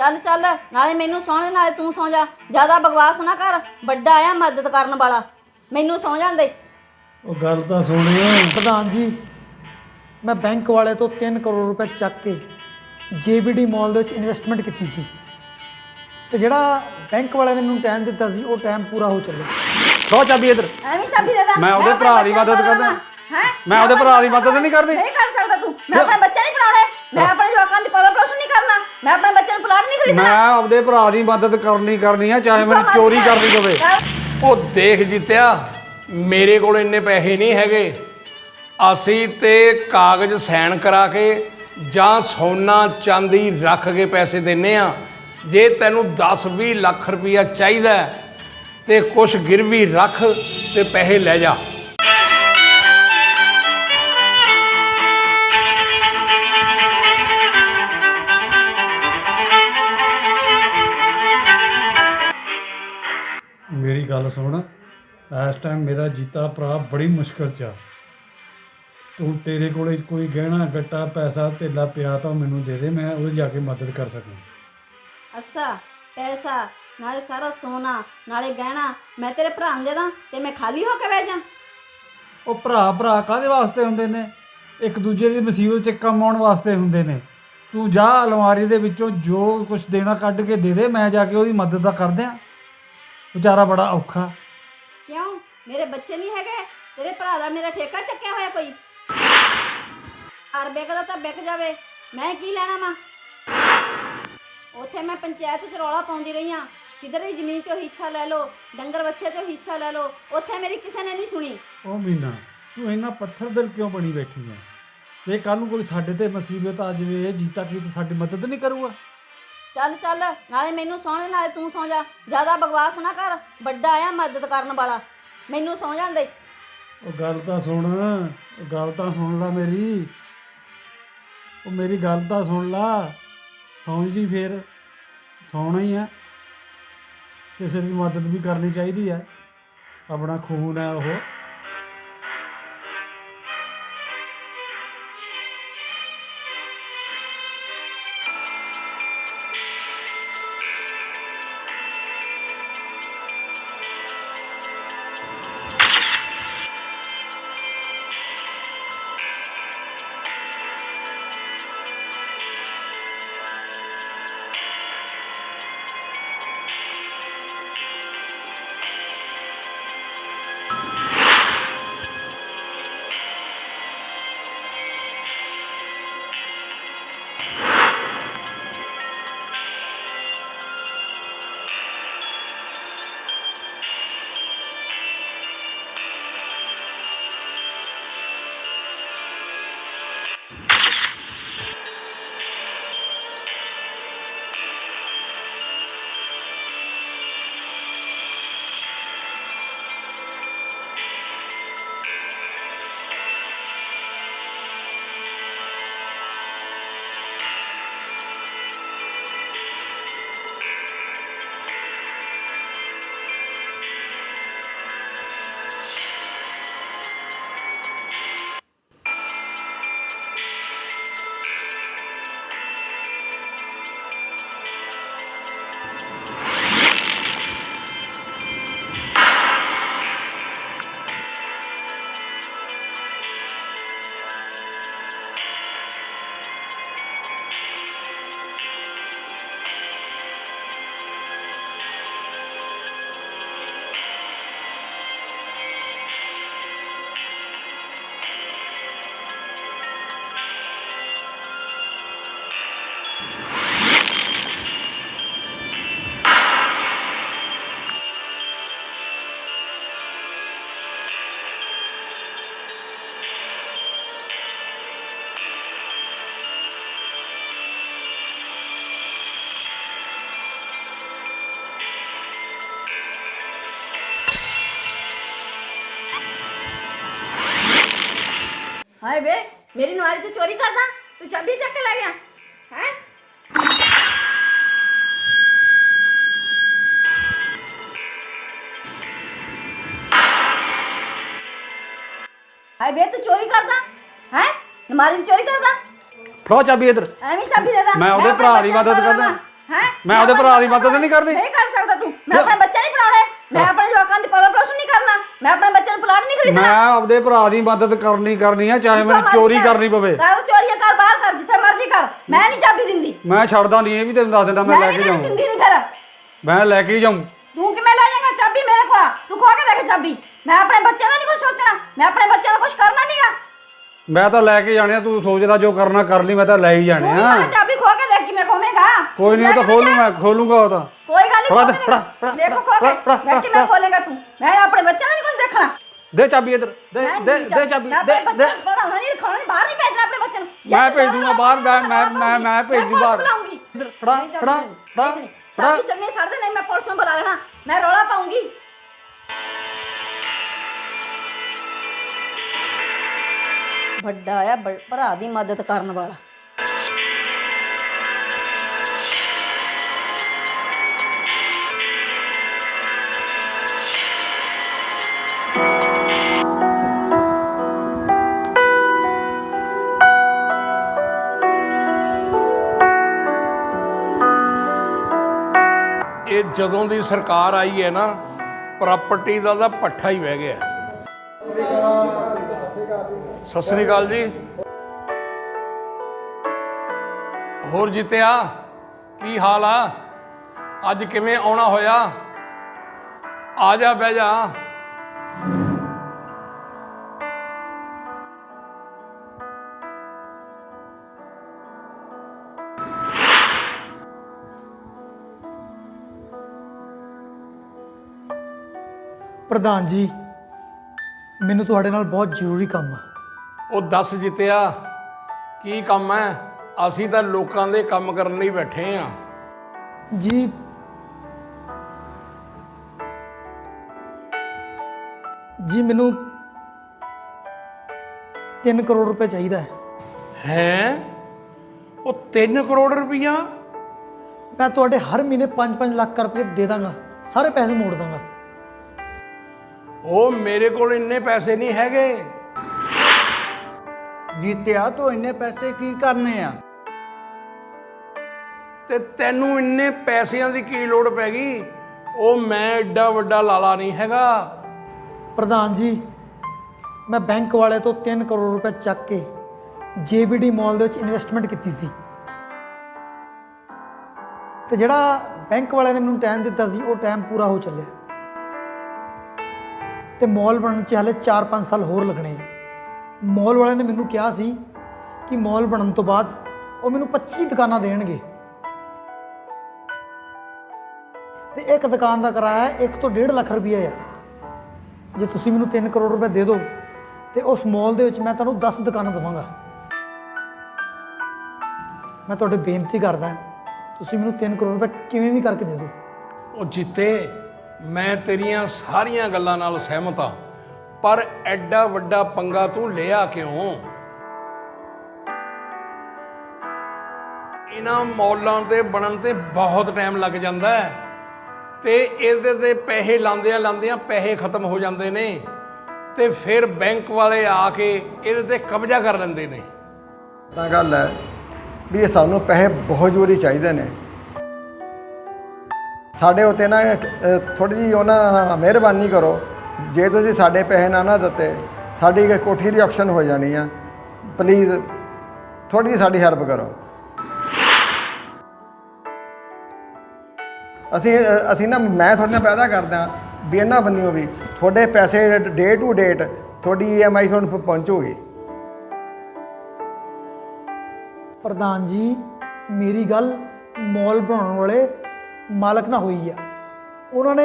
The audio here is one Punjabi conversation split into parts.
ਚੱਲ ਚੱਲ ਨਾਲੇ ਮੈਨੂੰ ਸੌਣ ਦੇ ਨਾਲੇ ਤੂੰ ਸੌਂ ਜਾ। ਜ਼ਿਆਦਾ ਬਕਵਾਸ ਨਾ ਕਰ ਵੱਡਾ ਆ ਮਦਦ ਕਰਨ ਵਾਲਾ। ਮੈਨੂੰ ਸੌਂ ਜਾਣ ਦੇ। ਉਹ ਗੱਲ ਤਾਂ ਸੁਣਿਓ ਪ੍ਰਧਾਨ ਜੀ ਮੈਂ ਬੈਂਕ ਵਾਲੇ ਤੋਂ 3 ਕਰੋੜ ਰੁਪਏ ਚੱਕ ਕੇ JBD ਮਾਲ ਦੇ ਵਿੱਚ ਇਨਵੈਸਟਮੈਂਟ ਕੀਤੀ ਸੀ। ਤੇ ਜਿਹੜਾ ਬੈਂਕ ਵਾਲਿਆਂ ਨੇ ਮੈਨੂੰ ਟਾਈਮ ਦਿੱਤਾ ਸੀ ਉਹ ਟਾਈਮ ਪੂਰਾ ਹੋ ਚੱਲਿਆ। ਲਓ ਚਾਬੀ ਇਧਰ। ਐਵੇਂ ਚਾਬੀ ਦੇ ਦਾ। ਮੈਂ ਉਹਦੇ ਭਰਾ ਦੀ ਮਦਦ ਕਰਦਾ। ਹੈ? ਮੈਂ ਉਹਦੇ ਭਰਾ ਦੀ ਮਦਦ ਨਹੀਂ ਕਰਨੀ। ਨਹੀਂ ਕਰ ਸਕਦਾ ਤੂੰ। ਮੈਂ ਆਪਣੇ ਬੱਚੇ ਨਹੀਂ ਪੜਾਉਣੇ ਮੈਂ ਆਪਣੇ ਜਵਾਕਾਂ ਦੀ ਪਾਲਣ ਪੋਸ਼ਣ ਨਹੀਂ ਕਰਨਾ ਮੈਂ ਆਪਣੇ ਬੱਚੇ ਨੂੰ ਪਲਾਟ ਨਹੀਂ ਖਰੀਦਣਾ। ਮੈਂ ਆਪਦੇ ਭਰਾ ਦੀ ਮਦਦ ਕਰਨੀ ਕਰਨੀ ਆ ਚਾਹੇ ਮੈਨੂੰ ਚੋਰੀ ਕਰਨੀ ਪਵੇ ਉਹ ਦੇਖ ਜਿੱਤਿਆ ਮੇਰੇ ਕੋਲ ਇੰਨੇ ਪੈਸੇ ਨਹੀਂ ਹੈਗੇ। ਅਸੀਂ ਤੇ ਕਾਗਜ਼ ਸਾਈਨ ਕਰਾ ਕੇ ਜਾਂ ਸੋਨਾ ਚਾਂਦੀ ਰੱਖ ਕੇ ਪੈਸੇ ਦਿੰਨੇ ਆ। ਜੇ ਤੈਨੂੰ 10-20 ਲੱਖ ਰੁਪਇਆ ਚਾਹੀਦਾ ਹੈ, ਤੇ ਕੁਛ ਗਿਰਵੀ ਰੱਖ ਤੇ ਪੈਸੇ ਲੈ ਜਾ। ਗੱਲ ਸੁਣ। ਇਸ ਟਾਈਮ ਮੇਰਾ ਜੀਤਾ ਭਰਾ ਬੜੀ ਮੁਸ਼ਕਲ 'ਚ ਆ। ਤੂੰ ਤੇਰੇ ਕੋਲੇ ਕੋਈ ਗਹਿਣਾ ਗੱਟਾ ਪੈਸਾ ਧੇਲਾ ਪਿਆ ਤਾਂ ਮੈਨੂੰ ਦੇ ਦੇ ਮੈਂ ਉਹਦੇ ਜਾ ਕੇ ਮਦਦ ਕਰ ਸਕਾਂ ਅੱਛਾ ਪੈਸਾ ਨਾਲੇ ਸਾਰਾ ਸੋਨਾ ਨਾਲੇ ਗਹਿਣਾ ਮੈਂ ਤੇਰੇ ਭਰਾ ਨੂੰ ਦੇ ਦਾਂ ਤੇ ਮੈਂ ਖਾਲੀ ਹੋ ਕੇ ਬਹਿ ਜਾ। ਉਹ ਭਰਾ ਭਰਾ ਕਾਹਦੇ ਵਾਸਤੇ ਹੁੰਦੇ ਨੇ? ਇੱਕ ਦੂਜੇ ਦੀ ਮੁਸੀਬਤ 'ਚ ਕੰਮ ਆਉਣ ਵਾਸਤੇ ਹੁੰਦੇ ਨੇ। ਤੂੰ ਜਾ ਅਲਮਾਰੀ ਦੇ ਵਿੱਚੋਂ ਜੋ ਕੁਝ ਦੇਣਾ ਕੱਢ ਕੇ ਦੇ ਦੇ ਮੈਂ ਜਾ ਕੇ ਉਹਦੀ ਮਦਦ ਤਾਂ ਕਰ ਦਿਆਂ। ਵਿਚਾਰਾ ਬੜਾ ਔਖਾ। ਕਿਉਂ? ਮੇਰੇ ਬੱਚੇ ਨਹੀਂ ਹੈਗੇ? ਤੇਰੇ ਭਰਾ ਦਾ ਮੇਰਾ ਠੇਕਾ ਚੱਕਿਆ ਹੋਇਆ ਕੋਈ? ਹਰ ਵਿਕਦਾ ਤਾਂ ਵਿਕ ਜਾਵੇ। ਮੈਂ ਕੀ ਲੈਣਾ ਵਾ? ਉੱਥੇ ਮੈਂ ਪੰਚਾਇਤ ਚ ਰੌਲਾ ਪਾਉਂਦੀ ਰਹੀ ਆ। ਸਿੱਧਰ ਦੀ ਜ਼ਮੀਨ ਚੋਂ ਹਿੱਸਾ ਲੈ ਲਓ ਡੰਗਰ ਬੱਚੇ ਚੋਂ ਹਿੱਸਾ ਲੈ ਲਓ। ਉੱਥੇ ਮੇਰੀ ਕਿਸੇ ਨੇ ਨਹੀਂ ਸੁਣੀ। ਉਹ ਮੀਨਾ ਤੂੰ ਇੰਨਾ ਪੱਥਰ ਦਿਲ ਕਿਉਂ ਬਣੀ ਬੈਠੀ ਹੈ ਜੇ ਕੱਲ ਨੂੰ ਕੋਈ ਸਾਡੇ ਤੇ ਮੁਸੀਬਤ ਆ ਜਾਵੇ ਇਹ ਜੀਤਾ ਕੀ ਤੇ ਸਾਡੀ ਮਦਦ ਨਹੀਂ ਕਰੂਗਾ? ਚੱਲ ਚੱਲ, ਨਾਲੇ ਮੈਨੂੰ ਸੌਣ ਦੇ, ਨਾਲੇ ਤੂੰ ਸੌ ਜਾ। ਜ਼ਿਆਦਾ ਬਕਵਾਸ ਨਾ ਕਰ, ਵੱਡਾ ਆ ਮਦਦ ਕਰਨ ਵਾਲਾ। ਮੈਨੂੰ ਸੌਂ ਜਾਣ ਦੇ। ਉਹ ਗੱਲ ਤਾਂ ਸੁਣ, ਉਹ ਗੱਲ ਤਾਂ ਸੁਣ ਲੈ ਮੇਰੀ। ਉਹ ਮੇਰੀ ਗੱਲ ਤਾਂ ਸੁਣ ਲਾ। ਸੌਂ ਜੀ ਫੇਰ। ਸੌਣਾ ਹੀ ਆ। ਕਿਸੇ ਦੀ ਮਦਦ ਵੀ ਕਰਨੀ ਚਾਹੀਦੀ ਹੈ ਆਪਣਾ ਖੂਨ ਹੈ ਉਹ। ਹਾਏ ਵੇ ਮੇਰੀ ਨਵਾਰੀ ਚ ਚੋਰੀ ਕਰਦਾ ਤੂੰ ਚਾਬੀ ਚੱਕ ਕੇ ਲੈ ਗਿਆ ਹਾਏ ਵੇ ਤੂੰ ਚੋਰੀ ਕਰਦਾ? ਹੈ? ਨਮਾਰੀ ਦੀ ਚੋਰੀ ਕਰਦਾ? ਲਓ ਚਾਬੀ ਇਧਰ। ਐਵੇਂ ਚਾਬੀ ਦੇ ਦਾ। ਮੈਂ ਉਹਦੇ ਭਰਾ ਦੀ ਮਦਦ ਕਰਦਾ। ਹੈ? ਮੈਂ ਆਪਦੇ ਭਰਾ ਦੀ ਮਦਦ ਨਹੀਂ ਕਰਨੀ। ਨਹੀਂ ਕਰ ਸਕਦਾ ਤੂੰ। ਮੈਂ ਆਪਣੇ ਬੱਚੇ ਨਹੀਂ ਪੜਾਉਣੇ ਮੈਂ ਆਪਣੇ ਜਵਾਕਾਂ ਦੀ ਪਾਲਣ ਪੋਸ਼ਣ ਨਹੀਂ ਕਰਨਾ। ਮੈਂ ਆਪਣੇ ਬੱਚੇ ਨੂੰ ਪਲਾਟ ਨਹੀਂ ਖਰੀਦਣਾ। ਮੈਂ ਆਪਦੇ ਭਰਾ ਦੀ ਮਦਦ ਕਰਨੀ ਕਰਨੀ ਆ ਚਾਹੇ ਮੈਨੂੰ ਚੋਰੀ ਕਰਨੀ ਪਵੇ। ਕਰ ਚੋਰੀਆਂ ਕਰ ਬਾਹਰ ਕਰ ਜਿੱਥੇ ਮਰਜ਼ੀ ਕਰ। ਮੈਂ ਨਹੀਂ ਚਾਬੀ ਦਿੰਦੀ। ਮੈਂ ਛੱਡਦਾ ਨਹੀਂ ਇਹ ਵੀ ਤੈਨੂੰ ਦੱਸ ਦਿੰਦਾ ਮੈਂ ਲੈ ਕੇ ਦਿੰਦੀ ਨਹੀਂ ਫਿਰ। ਮੈਂ ਲੈ ਕੇ ਜਾਊਂ। ਤੂੰ ਕਿਵੇਂ ਲੈ ਜਾਏਗਾ ਚਾਬੀ ਮੇਰੇ ਕੋਲ। ਤੂੰ ਖੋ ਕੇ ਦੇਖ ਚਾਬੀ। ਮੈਂ ਆਪਣੇ ਬੱਚਿਆਂ ਦਾ ਨਹੀਂ ਕੁਝ ਸੋਚਣਾ। ਮੈਂ ਆਪਣੇ ਬੱਚਿਆਂ ਦਾ ਕੁਝ ਕਰਨਾ ਨਹੀਂਗਾ ਮੈਂ ਤਾਂ ਲੈ ਕੇ ਜਾਣੇ ਆ ਤੂੰ ਸੋਚਦਾ ਜੋ ਕਰਨਾ ਕਰ ਲਈ ਮੈਂ ਤਾਂ ਲੈ ਹੀ ਜਾਣੇ ਆ। ਮੈਨੂੰ ਚਾਬੀ ਖੋ ਕੇ ਦੇਖ ਕਿਵੇਂ ਖੋਵੇਂਗਾ। ਕੋਈ ਨਹੀਂ ਉਹ ਤਾਂ ਖੋਲੂ ਮੈਂ ਖੋਲੂਗਾ ਉਹ ਤਾਂ। ਕੋਈ ਗੱਲ ਨਹੀਂ ਖੋਲੇਗਾ। ਦੇਖੋ ਖੋ ਕੇ ਮੈਂ ਕਿਵੇਂ ਖੋਲੇਗਾ ਤੂੰ? ਮੈਂ ਆਪਣੇ ਬੱਚਿਆਂ ਦਾ ਨਹੀਂ ਕੁਝ ਦੇਖਣਾ। ਦੇ ਚਾਬੀ ਇੱਧਰ ਦੇ ਮੈਂ ਦੇ ਦੇ ਚਾਬੀ ਮੈਂ ਦੇ ਦੇ। ਪੜਾਉਣਾ ਨਹੀਂ ਨਹੀਂ ਬਾਹਰ ਨਹੀਂ ਭੇਜਣਾ ਆਪਣੇ ਬੱਚਿਆਂ ਨੂੰ। ਮੈਂ ਭੇਜ ਦੂੰਗਾ ਬਾਹਰ, ਮੈਂ- ਮੈਂ- ਮੈਂ- ਮੈਂ ਭੇਜ ਦੂੰ ਬਾਹਰ। ਫੜਾ, ਫੜਾ, ਫੜਾ, ਫੜਾ। ਦੇ ਨਹੀਂ ਮੈਂ ਪੁਲਿਸ ਨੂੰ ਬੁਲਾ ਲੈਣਾ। ਮੈਂ ਰੌਲਾ ਪਾਉਂਗੀ। ਵੱਡਾ ਆ, ਬ- ਭਰਾ ਦੀ ਮਦਦ ਕਰਨ ਵਾਲਾ। ਇਹ ਜਦੋਂ ਦੀ ਸਰਕਾਰ ਆਈ ਹੈ ਨਾ ਪ੍ਰਾਪਰਟੀ ਦਾ ਤਾਂ ਪੱਠਾ ਹੀ ਵਹਿ ਗਿਆ। ਸਤਿ ਸ੍ਰੀ ਅਕਾਲ ਜੀ। ਹੋਰ ਜਿੱਤਿਆ, ਕੀ ਹਾਲ ਆ? ਅੱਜ ਕਿਵੇਂ ਆਉਣਾ ਹੋਇਆ? ਆ ਜਾ, ਬਹਿ ਜਾ। ਪ੍ਰਧਾਨ ਜੀ ਮੈਨੂੰ ਤੁਹਾਡੇ ਨਾਲ ਬਹੁਤ ਜ਼ਰੂਰੀ ਕੰਮ ਆ। ਉਹ ਦੱਸ ਜਿੱਤਿਆ ਕੀ ਕੰਮ ਹੈ ਅਸੀਂ ਤਾਂ ਲੋਕਾਂ ਦੇ ਕੰਮ ਕਰਨ ਲਈ ਬੈਠੇ ਆ। ਜੀ। ਜੀ ਮੈਨੂੰ 3 ਕਰੋੜ ਰੁਪਏ ਚਾਹੀਦਾ ਹੈ। ਹੈ? ਉਹ 3 ਕਰੋੜ ਰੁਪਈਆ? ਮੈਂ ਤੁਹਾਡੇ ਹਰ ਮਹੀਨੇ 5-5 ਲੱਖ ਰੁਪਏ ਦੇ ਦਾਂਗਾ ਸਾਰੇ ਪੈਸੇ ਮੋੜ ਦਾਂਗਾ। ਉਹ ਮੇਰੇ ਕੋਲ ਇੰਨੇ ਪੈਸੇ ਨਹੀਂ ਹੈਗੇ। ਜੀਤਿਆ ਤੂੰ ਇੰਨੇ ਪੈਸੇ ਕੀ ਕਰਨੇ ਆ? ਤੇ ਤੈਨੂੰ ਇੰਨੇ ਪੈਸਿਆਂ ਦੀ ਕੀ ਲੋੜ ਪੈ ਗਈ? ਉਹ ਮੈਂ ਐਡਾ ਵੱਡਾ ਲਾਲਾ ਨਹੀਂ ਹੈਗਾ। ਪ੍ਰਧਾਨ ਜੀ ਮੈਂ ਬੈਂਕ ਵਾਲੇ ਤੋਂ 3 ਕਰੋੜ ਰੁਪਏ ਚੱਕ ਕੇ JBD ਮਾਲ ਦੇ ਵਿੱਚ ਇਨਵੈਸਟਮੈਂਟ ਕੀਤੀ ਸੀ। ਤੇ ਜਿਹੜਾ ਬੈਂਕ ਵਾਲਿਆਂ ਨੇ ਮੈਨੂੰ ਟਾਈਮ ਦਿੱਤਾ ਸੀ ਉਹ ਟਾਈਮ ਪੂਰਾ ਹੋ ਚੱਲਿਆ। ਤੇ ਮਾਲ ਬਣਨ 'ਚ ਹਲੇ 4-5 ਸਾਲ ਹੋਰ ਲੱਗਣੇ ਆ। ਮਾਲ ਵਾਲਿਆਂ ਨੇ ਮੈਨੂੰ ਕਿਹਾ ਸੀ ਕਿ ਮਾਲ ਬਣਨ ਤੋਂ ਬਾਅਦ ਉਹ ਮੈਨੂੰ 25 ਦੁਕਾਨਾਂ ਦੇਣਗੇ। ਤੇ ਇੱਕ ਦੁਕਾਨ ਦਾ ਕਿਰਾਇਆ 1 ਤੋਂ 1.5 ਲੱਖ ਰੁਪਈਆ ਆ। ਜੇ ਤੁਸੀਂ ਮੈਨੂੰ 3 ਕਰੋੜ ਰੁਪਏ ਦੇ ਦਿਓ, ਤੇ ਉਸ ਮਾਲ ਦੇ ਵਿੱਚ ਮੈਂ ਤੁਹਾਨੂੰ 10 ਦੁਕਾਨਾਂ ਦਵਾਂਗਾ। ਮੈਂ ਤੁਹਾਡੇ ਬੇਨਤੀ ਕਰਦਾ, ਤੁਸੀਂ ਮੈਨੂੰ 3 ਕਰੋੜ ਰੁਪਏ ਕਿਵੇਂ ਵੀ ਕਰਕੇ ਦੇ ਦਿਓ। ਉਹ ਜਿੱਤੇ ਮੈਂ ਤੇਰੀਆਂ ਸਾਰੀਆਂ ਗੱਲਾਂ ਨਾਲ ਸਹਿਮਤ ਹਾਂ, ਪਰ ਐਡਾ ਵੱਡਾ ਪੰਗਾ ਤੂੰ ਲਿਆ ਕਿਉਂ? ਇਹਨਾਂ ਮੌਲਾਂ ਤੇ ਬਣਨ ਤੇ ਬਹੁਤ ਟਾਈਮ ਲੱਗ ਜਾਂਦਾ ਹੈ ਤੇ ਇਹਦੇ ਤੇ ਪੈਸੇ ਲਾਉਂਦਿਆਂ ਲਾਉਂਦਿਆਂ ਪੈਸੇ ਖਤਮ ਹੋ ਜਾਂਦੇ ਨੇ ਤੇ ਫਿਰ ਬੈਂਕ ਵਾਲੇ ਆ ਕੇ ਇਹਦੇ ਤੇ ਕਬਜ਼ਾ ਕਰ ਲੈਂਦੇ ਨੇ। ਤਾਂ ਗੱਲ ਹੈ ਵੀ ਇਹ ਸਾਨੂੰ ਪੈਸੇ ਬਹੁਤ ਜ਼ਰੂਰੀ ਚਾਹੀਦੇ ਨੇ। ਸਾਡੇ ਉਤੇ ਨਾ ਥੋੜੀ ਜਿਹੀ ਉਹਨਾਂ ਮਿਹਰਬਾਨੀ ਕਰੋ। ਜੇ ਤੁਸੀਂ ਸਾਡੇ ਪੈਸੇ ਨਾ ਨਾ ਦਿੱਤੇ, ਸਾਡੀ ਕੋਠੀ ਦੀ ਆਪਸ਼ਨ ਹੋ ਜਾਣੀ ਆ। ਪਲੀਜ਼ ਥੋੜੀ ਜਿਹੀ ਸਾਡੀ ਹੈਲਪ ਕਰੋ। ਅਸੀਂ ਅਸੀਂ ਨਾ, ਮੈਂ ਤੁਹਾਡੇ ਨਾਲ ਪੈਦਾ ਕਰਦਾ ਵੀ ਇਹਨਾਂ ਬੰਨਿਓ ਵੀ ਤੁਹਾਡੇ ਪੈਸੇ ਡੇ ਟੂ ਡੇਟ ਤੁਹਾਡੀ ਈਐਮਆਈ ਤੁਹਾਨੂੰ ਪਹੁੰਚੂਗੀ। ਪ੍ਰਧਾਨ ਜੀ, ਮੇਰੀ ਗੱਲ ਮਾਲ ਬਣਾਉਣ ਵਾਲੇ ਮਾਲਕ ਨਾਲ ਹੋਈ ਆ। ਉਹਨਾਂ ਨੇ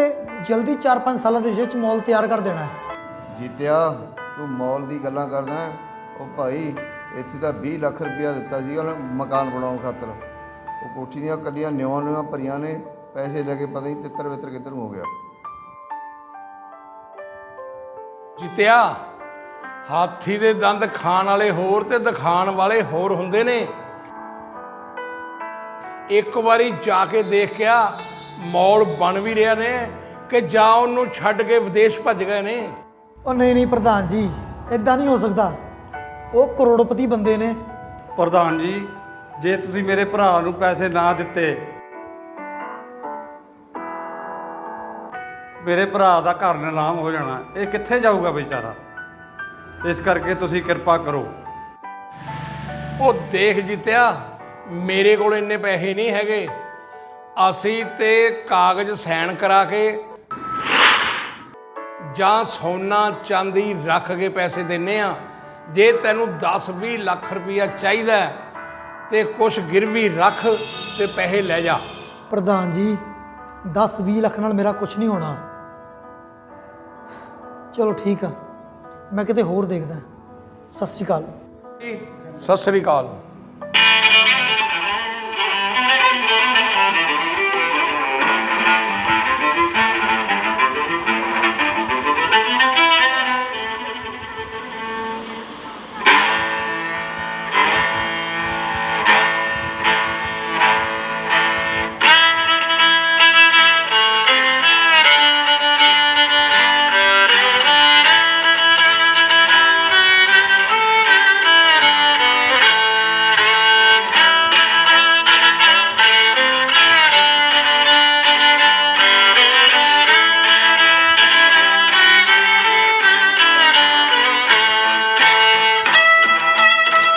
ਜਲਦੀ 4-5 ਸਾਲਾਂ ਦੇ ਵਿੱਚ ਮਾਲ ਤਿਆਰ ਕਰ ਦੇਣਾ ਹੈ। ਜੀਤਿਆ ਤੂੰ ਮੌਲ ਦੀ ਗੱਲਾਂ ਕਰਦਾ ਹੈ? ਉਹ ਭਾਈ ਇੱਥੇ ਤਾਂ 20 ਲੱਖ ਰੁਪਇਆ ਦਿੱਤਾ ਸੀ ਉਹਨੇ ਮਕਾਨ ਬਣਾਉਣ ਖਾਤਰ। ਉਹ ਕੋਠੀ ਦੀਆਂ ਕੱਲੀਆਂ ਨਿਉਂ ਨਿਉਂ ਭਰੀਆਂ ਨੇ ਪੈਸੇ ਲੈ ਕੇ ਪਤਾ ਨਹੀਂ ਤਿੱਤਰ ਬਿੱਤਰ ਕਿੱਧਰ ਨੂੰ ਹੋ ਗਿਆ। ਜਿੱਤਿਆ ਹਾਥੀ ਦੇ ਦੰਦ ਖਾਣ ਵਾਲੇ ਹੋਰ ਤੇ ਦਿਖਾਣ ਵਾਲੇ ਹੋਰ ਹੁੰਦੇ ਨੇ। ਇੱਕ ਵਾਰੀ ਜਾ ਕੇ ਦੇਖਿਆ ਮੌਲ ਬਣ ਵੀ ਰਿਹਾ ਨੇ ਕਿ ਜਾਂ ਉਹਨੂੰ ਛੱਡ ਕੇ ਵਿਦੇਸ਼ ਭੱਜ ਗਏ ਨੇ। ਉਹ ਨਹੀਂ ਨਹੀਂ ਪ੍ਰਧਾਨ ਜੀ ਇਦਾਂ ਨਹੀਂ ਹੋ ਸਕਦਾ। ਉਹ ਕਰੋੜਪਤੀ ਬੰਦੇ ਨੇ। ਪ੍ਰਧਾਨ ਜੀ ਜੇ ਤੁਸੀਂ ਮੇਰੇ ਭਰਾ ਨੂੰ ਪੈਸੇ ਨਾ ਦਿੱਤੇ ਮੇਰੇ ਭਰਾ ਦਾ ਘਰ ਨਿਲਾਮ ਹੋ ਜਾਣਾ ਇਹ ਕਿੱਥੇ ਜਾਊਗਾ ਵਿਚਾਰਾ? ਇਸ ਕਰਕੇ ਤੁਸੀਂ ਕਿਰਪਾ ਕਰੋ। ਉਹ ਦੇਖ ਜਿੱਤਿਆ ਮੇਰੇ ਕੋਲ ਇੰਨੇ ਪੈਸੇ ਨਹੀਂ ਹੈਗੇ। ਅਸੀਂ ਤੇ ਕਾਗਜ਼ ਸਾਈਨ ਕਰਾ ਕੇ ਜਾਂ ਸੋਨਾ ਚਾਂਦੀ ਰੱਖ ਕੇ ਪੈਸੇ ਦਿੰਨੇ ਆ। ਜੇ ਤੈਨੂੰ 10-20 ਲੱਖ ਰੁਪਇਆ ਚਾਹੀਦਾ ਤੇ ਕੁਛ ਗਿਰਵੀ ਰੱਖ ਤੇ ਪੈਸੇ ਲੈ ਜਾ। ਪ੍ਰਧਾਨ ਜੀ 10-20 ਲੱਖ ਨਾਲ ਮੇਰਾ ਕੁਝ ਨਹੀਂ ਹੋਣਾ। ਚਲੋ ਠੀਕ ਆ ਮੈਂ ਕਿਤੇ ਹੋਰ ਦੇਖਦਾ। ਸਤਿ ਸ਼੍ਰੀ ਅਕਾਲ। ਸਤਿ ਸ੍ਰੀ ਅਕਾਲ।